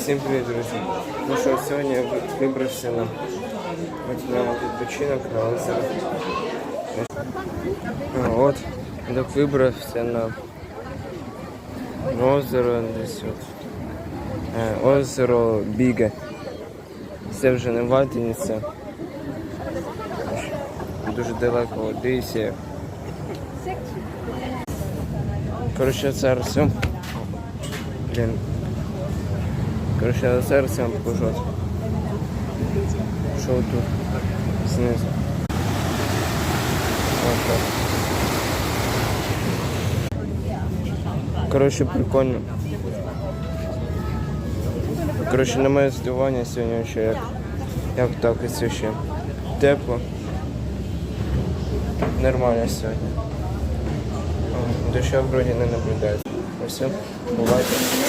Всім привіт, друзі. Ну що, сьогодні я ви- вибрався на на відпочинок на озеро. А, от, так вибрався на озеро десь от. Озеро Біге. Це вже не Ватиниця. Дуже далеко Одесі. Коротше, зараз. я- Блін. Коротше, зараз я вам покажу. Що тут знизу. Ось так. Коротше, прикольно. Коротше, на моє здивування сьогодні ще як, як так і це ще тепло. Нормально сьогодні. Доща вроді не наблюдається. Ось, все, бувайте.